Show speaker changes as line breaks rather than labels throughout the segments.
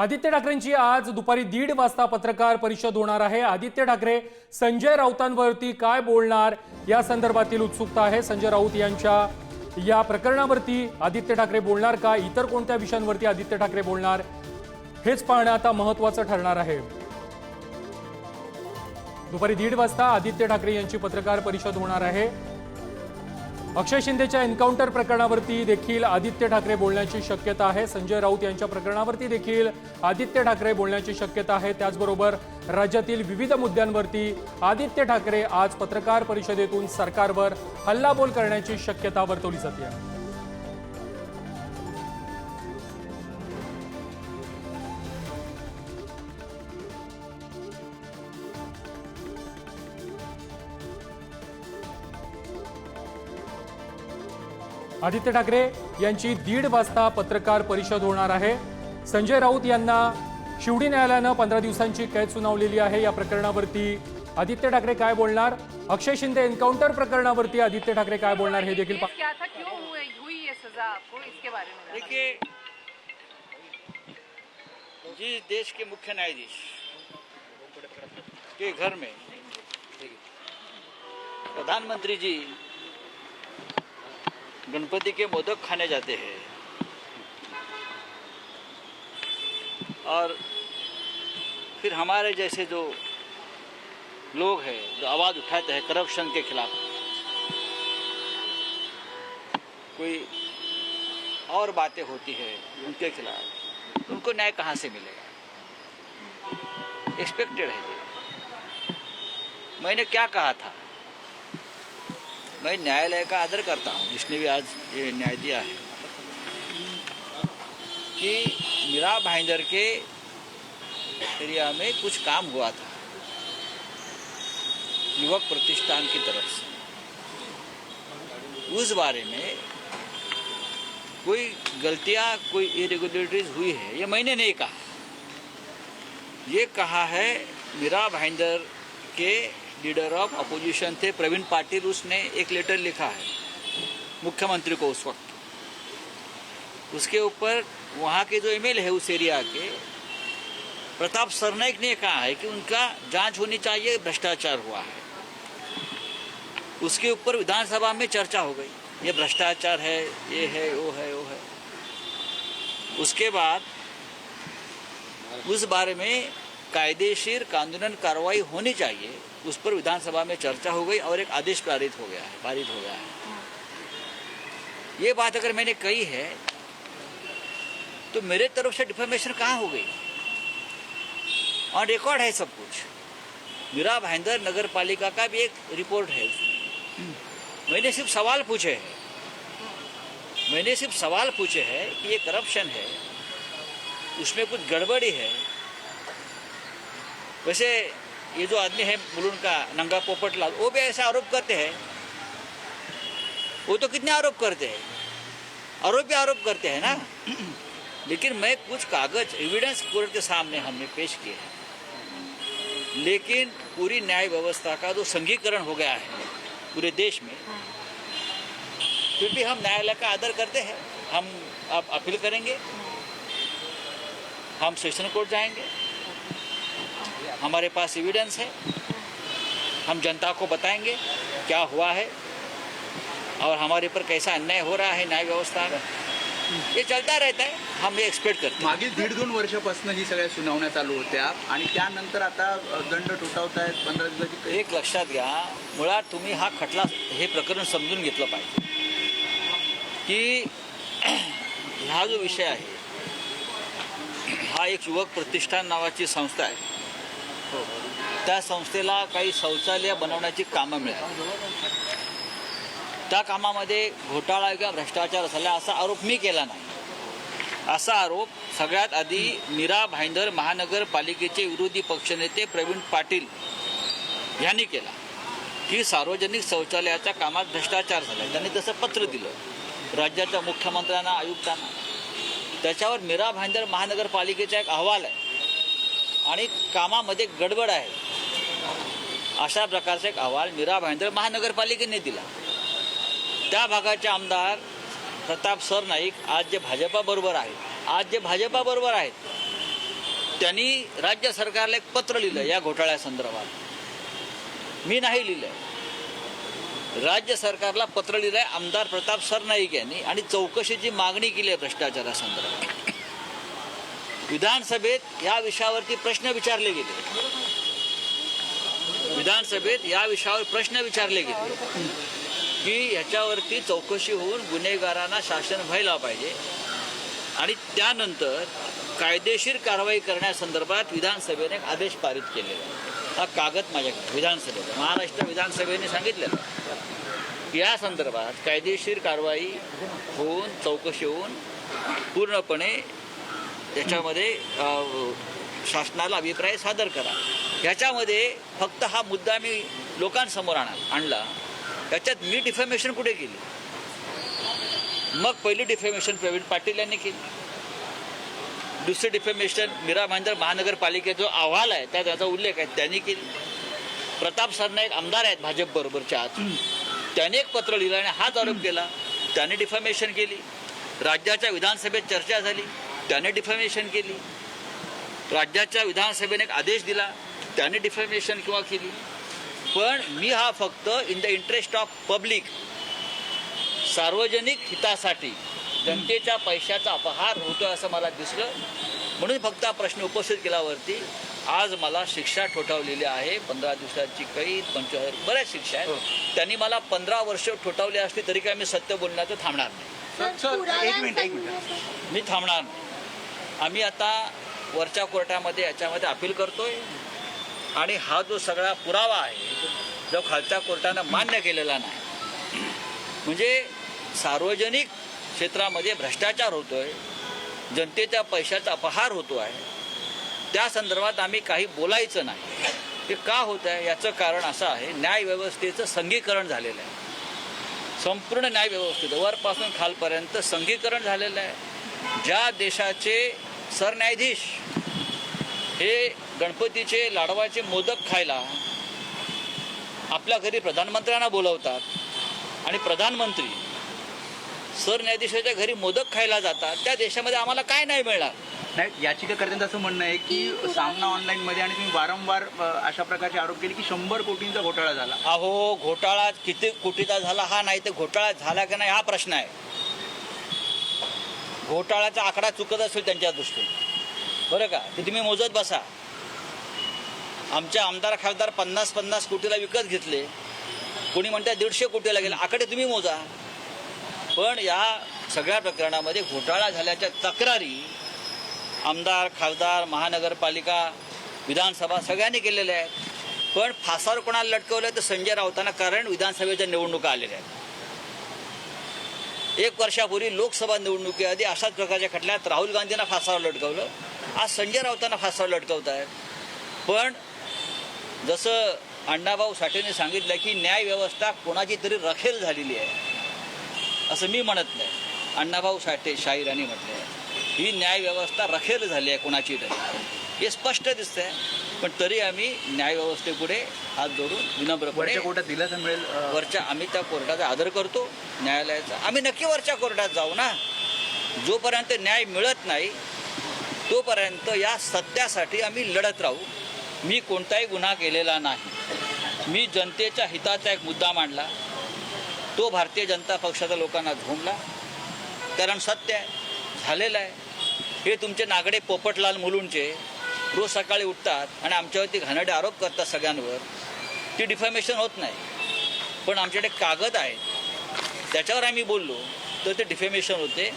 आदित्य ठाकरेंची आज दुपारी दीड वाजता पत्रकार परिषद होणार आहे. आदित्य ठाकरे संजय राऊतांवरती काय बोलणार या संदर्भातील उत्सुकता आहे. संजय राऊत यांच्या या प्रकरणावरती आदित्य ठाकरे बोलणार का? इतर कोणत्या विषयांवरती आदित्य ठाकरे बोलणार? हेच पाहणं आता महत्वाचं ठरणार आहे. दुपारी दीड वाजता आदित्य ठाकरे यांची पत्रकार परिषद होणार आहे. अक्षय शिंदेच्या एन्काउंटर प्रकरणावरती देखील आदित्य ठाकरे बोलण्याची शक्यता आहे. संजय राऊत यांच्या प्रकरणावरती देखील आदित्य ठाकरे बोलण्याची शक्यता आहे. त्याचबरोबर राज्यातील विविध मुद्द्यांवरती आदित्य ठाकरे आज पत्रकार परिषदेतून सरकारवर हल्लाबोल करण्याची शक्यता वर्तवली जाते. आदित्य ठाकरे यांची दीड वाजता पत्रकार परिषद होणार आहे. संजय राऊत यांना शिवडी न्यायालयानं पंधरा दिवसांची कैद सुनावलेली आहे. या प्रकरणावरती आदित्य ठाकरे काय बोलणार? अक्षय शिंदे एन्काउंटर प्रकरणावरती आदित्य ठाकरे काय बोलणार हे देखील पा-
क्या था क्यों हुए? हुई ये सजा आपको इसके बारे में जानना
देखिए जिस देश के मुख्य न्यायाधीश के घर में प्रधानमंत्री जी गणपति के मोदक खाने जाते हैं। और फिर हमारे जैसे जो लोग हैं, जो आवाज़ उठाते हैं करप्शन के खिलाफ, कोई और बातें होती है उनके खिलाफ तो उनको न्याय कहाँ से मिलेगा? एक्सपेक्टेड है ये। मैंने क्या कहा था? मैं न्यायालय का आदर करता हूँ जिसने भी आज ये न्याय दिया है। कि मीरा भाईंदर के एरिया में कुछ काम हुआ था, युवक प्रतिष्ठान की तरफ़ से। उस बारे में कोई गलतियाँ, कोई इरेगुलरिटीज हुई है, ये मैंने नहीं कहा। ये कहा है मीरा भाईंदर के लीडर ऑफ़ अपोजिशन थे, प्रवीण पाटिल, उसने एक लेटर लिखा है, मुख्यमंत्री को उस वक्त। उसके ऊपर वहाँ के जो एमएलए है उस एरिया के, प्रताप सरनाइक ने कहा है कि उनका जाँच होनी चाहिए, भ्रष्टाचार हुआ है। उसके ऊपर विधानसभा में चर्चा हो गई, ये भ्रष्टाचार है, ये है, वो है वो है। उसके बाद उस बारे में कायदेशीर कानूनन कार्रवाई होनी चाहिए उस पर विधानसभा में चर्चा हो गई और एक आदेश पारित हो गया है, पारित हो गया है। ये बात अगर मैंने कही है तो मेरे तरफ़ से डिफॉर्मेशन कहाँ हो गई? ऑन रिकॉर्ड है सब कुछ। मीरा भाईंदर नगर पालिका का भी एक रिपोर्ट है। मैंने सिर्फ़ सवाल पूछे हैं। मैंने सिर्फ़ सवाल पूछे हैं कि ये करप्शन है, उसमें कुछ गड़बड़ी है। वैसे ये जो आदमी है मुलुंड का, नंगा पोपट लाल, वो भी ऐसा आरोप करते हैं। वो तो कितने आरोप करते हैं? आरोप आरोप करते हैं ना। लेकिन मैं कुछ कागज़ एविडेंस कोर्ट के सामने हमने पेश किए हैं। लेकिन पूरी न्याय व्यवस्था का जो संघीकरण हो गया है पूरे देश में, फिर भी हम न्यायालय का आदर करते हैं। हम आप अपील करेंगे। हम सेशन कोर्ट जाएँगे। हमारे पास एविडेंस है। हम जनता को बताएंगे क्या हुआ है और हमारे ऊपर कैसा अन्याय हो रहा है न्याय व्यवस्था में ये चलता रहता है हम ये एक्सपेक्ट करते हैं।
मागील दीड दोन वर्षापासून ही सगळ्या सुनावण्या चालू होत्या आणि त्यानंतर आता दंड ठोठावतायत पंधरा दिवसाची.
एक लक्षात घ्या मुळात तुम्ही हा खटला हे प्रकरण समजून घेतलं पाहिजे की हा जो विषय आहे हा एक युवक प्रतिष्ठान नावाची संस्था आहे. त्या संस्थेला काही शौचालय बनवण्याची कामं मिळाली त्या कामामध्ये घोटाळा किंवा भ्रष्टाचार झाला असा आरोप मी केला नाही. असा आरोप सगळ्यात आधी मीरा भाईंदर महानगरपालिकेचे विरोधी पक्षनेते प्रवीण पाटील यांनी केला. की सार्वजनिक शौचालयाच्या कामात भ्रष्टाचार झाला. त्यांनी तसं पत्र दिलं. राज्याच्या मुख्यमंत्र्यांना आयुक्तांना. त्याच्यावर मीरा भाईंदर महानगरपालिकेचा एक अहवाल आहे. आणि कामामध्ये गडबड आहे. अशा प्रकारचा एक अहवाल मीरा भाईंदर महानगरपालिकेने दिला. त्या भागाचे आमदार प्रताप सरनाईक आज जे भाजपाबरोबर आहेत. आज जे भाजपाबरोबर आहेत त्यांनी राज्य सरकारला एक पत्र लिहिलं या घोटाळ्यासंदर्भात मी नाही लिहिलंय. राज्य सरकारला पत्र लिहिलंय आमदार प्रताप सरनाईक यांनी आणि चौकशीची मागणी केली आहे भ्रष्टाचारासंदर्भात. विधानसभेत या विषयावरती प्रश्न विचारले गेले. विधानसभेत या विषयावर प्रश्न विचारले गेले. की ह्याच्यावरती चौकशी होऊन गुन्हेगारांना शासन व्हायला पाहिजे. आणि त्यानंतर कायदेशीर कारवाई करण्यासंदर्भात विधानसभेने आदेश पारित केलेला हा कागद माझ्याकडे विधानसभेचा महाराष्ट्र विधानसभेने सांगितलेलं या संदर्भात कायदेशीर कारवाई होऊन चौकशी होऊन पूर्णपणे त्याच्यामध्ये शासनाला अभिप्राय सादर करा. ह्याच्यामध्ये फक्त हा मुद्दा मी लोकांसमोर आणा आणला. त्याच्यात मी डिफॅमेशन कुठे केली मग पहिली डिफेमेशन प्रवीण पाटील यांनी केली. दुसरे डिफेमेशन मीरा भाईंदर महानगरपालिकेचा जो अहवाल आहे त्या त्याचा उल्लेख आहे त्यांनी केली. प्रताप सरनाईक आमदार आहेत भाजप बरोबरच्या आत त्याने एक पत्र लिहिलं आणि हाच आरोप केला. त्याने डिफमेशन केली. राज्याच्या विधानसभेत चर्चा झाली. त्याने डिफमेशन केली. राज्याच्या विधानसभेने एक आदेश दिला त्याने डिफमेशन किंवा केली. पण मी हा फक्त in the interest of public सार्वजनिक हितासाठी जनतेच्या पैशाचा अपहार होतो असं मला दिसलं. म्हणून फक्त हा प्रश्न उपस्थित केल्यावरती आज मला शिक्षा ठोठावलेली आहे. पंधरा दिवसाची कैद पंचवीस बऱ्याच शिक्षा आहेत. त्यांनी मला पंधरा वर्ष ठोठावली असली तरी काय मी सत्य बोलण्याचं थांबणार नाही.
सर एक मिनिट एक मिनिट.
मी थांबणार नाही. आम्ही आता वरच्या कोर्टामध्ये याच्यामध्ये अपील करतोय. आणि हा जो सगळा पुरावा आहे जो खालच्या कोर्टानं मान्य केलेला नाही. म्हणजे सार्वजनिक क्षेत्रामध्ये भ्रष्टाचार होतोय जनतेच्या पैशाचा अपहार होतो आहे. त्या संदर्भात आम्ही काही बोलायचं नाही. हे का होत आहे याचं कारण असं आहे न्यायव्यवस्थेचं संघीकरण झालेलं आहे. संपूर्ण न्यायव्यवस्थेचं वरपासून खालपर्यंत संघीकरण झालेलं आहे. ज्या देशाचे सरन्यायाधीश हे गणपतीचे लाडवाचे मोदक खायला आपल्या घरी प्रधानमंत्र्यांना बोलवतात आणि प्रधानमंत्री सरन्यायाधीशाच्या घरी मोदक खायला जातात त्या देशामध्ये आम्हाला काय नाही मिळणार?
नाही याचिकाकर्त्यांचं असं म्हणणं आहे की सामना ऑनलाईन मध्ये आणि तुम्ही वारंवार अशा प्रकारचे आरोप केले की शंभर कोटींचा घोटाळा झाला.
अहो घोटाळा किती कोटीचा झाला हा नाही तर घोटाळा झाला का नाही हा प्रश्न आहे. घोटाळ्याचा आकडा चुकत असेल त्यांच्या दृष्टीने. बरं का? ते तुम्ही मोजत बसा. आमच्या आमदार खासदार पन्नास पन्नास कोटीला विकत घेतले. कोणी म्हणतात दीडशे कोटीला गेले आकडे तुम्ही मोजा. पण या सगळ्या प्रकरणामध्ये घोटाळा झाल्याच्या तक्रारी आमदार खासदार महानगरपालिका विधानसभा सगळ्यांनी केलेल्या आहेत. पण फासावर कोणाला लटकवलं तर संजय राऊतांना कारण विधानसभेच्या निवडणुका आलेल्या आहेत. एक वर्षापूर्वी लोकसभा निवडणुकीआधी अशाच प्रकारच्या खटल्यात राहुल गांधींना फासावर लटकवलं. आज संजय राऊतांना फासावर लटकवत आहेत पण जसं अण्णाभाऊ साठेने सांगितलं की न्यायव्यवस्था कोणाची तरी रखेल झालेली आहे असं मी म्हणत नाही. अण्णाभाऊ साठे शाहिरांनी म्हटलं. आहे ही न्यायव्यवस्था रखेल झाली आहे कोणाची तरी. हे स्पष्ट दिसतंय पण तरी आम्ही न्यायव्यवस्थेपुढे हात जोडून विनम्रपणे
वरच्या कोर्टात दिलासा मिळेल अ,
वरच्या आम्ही त्या कोर्टाचा आदर करतो न्यायालयाचा. आम्ही नक्की वरच्या कोर्टात जाऊ ना. जोपर्यंत न्याय मिळत नाही तोपर्यंत या सत्यासाठी आम्ही लढत राहू. मी कोणताही गुन्हा केलेला नाही. मी जनतेच्या हिताचा एक मुद्दा मांडला. तो भारतीय जनता पक्षाच्या लोकांना झोंबला. कारण सत्य आहे झालेलं आहे. हे तुमचे नागडे पोपटलाल मुलुंडचे रोज सकाळी उठतात आणि आमच्यावरती घाणेरडे आरोप करतात सगळ्यांवर. ती डिफॉर्मेशन होत नाही. पण आमच्याकडे कागद आहेत त्याच्यावर आम्ही बोललो तर ते डिफेमेशन होते.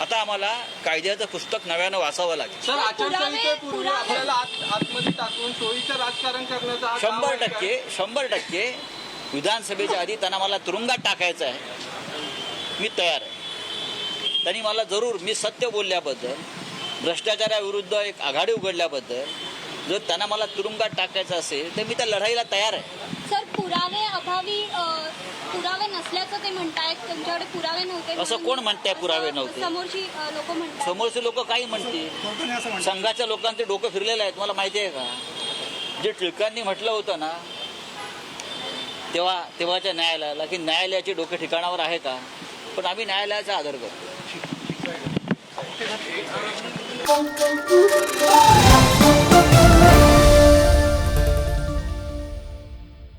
आता आम्हाला कायद्याचं पुस्तक नव्यानं वाचावं लागेल.
सर आचारसंहितेपूर्वी आपल्याला आत- आतमध्ये टाकून सोयीचं राजकारण करण्याचा हा
शंभर
आहे?
टक्के शंभर टक्के विधानसभेच्या आधी त्यांना मला तुरुंगात टाकायचं आहे. मी तयार आहे. त्यांनी मला जरूर मी सत्य बोलल्याबद्दल भ्रष्टाचाराविरुद्ध एक आघाडी उघडल्याबद्दल जर त्यांना मला तुरुंगात टाकायचं असेल तर मी त्या लढाईला तयार आहे.
सर पुरावे अभावी अ, पुरावे नसल्याचं ते म्हणतायत. तुमच्याकडे पुरावे नव्हते
असं
म्हणून
कोण म्हणताय पुरावे
असं
नव्हते?
समोरची लोक म्हणतात.
समोरचे लोक काही म्हणतील? संघाच्या लोकांचे डोकं फिरलेलं आहे तुम्हाला माहिती आहे का? जे टिळकांनी म्हटलं होतं ना तेव्हा तेव्हाच्या न्यायालयाला की न्यायालयाचे डोके ठिकाणावर आहे का? पण आम्ही न्यायालयाचा आदर करतो.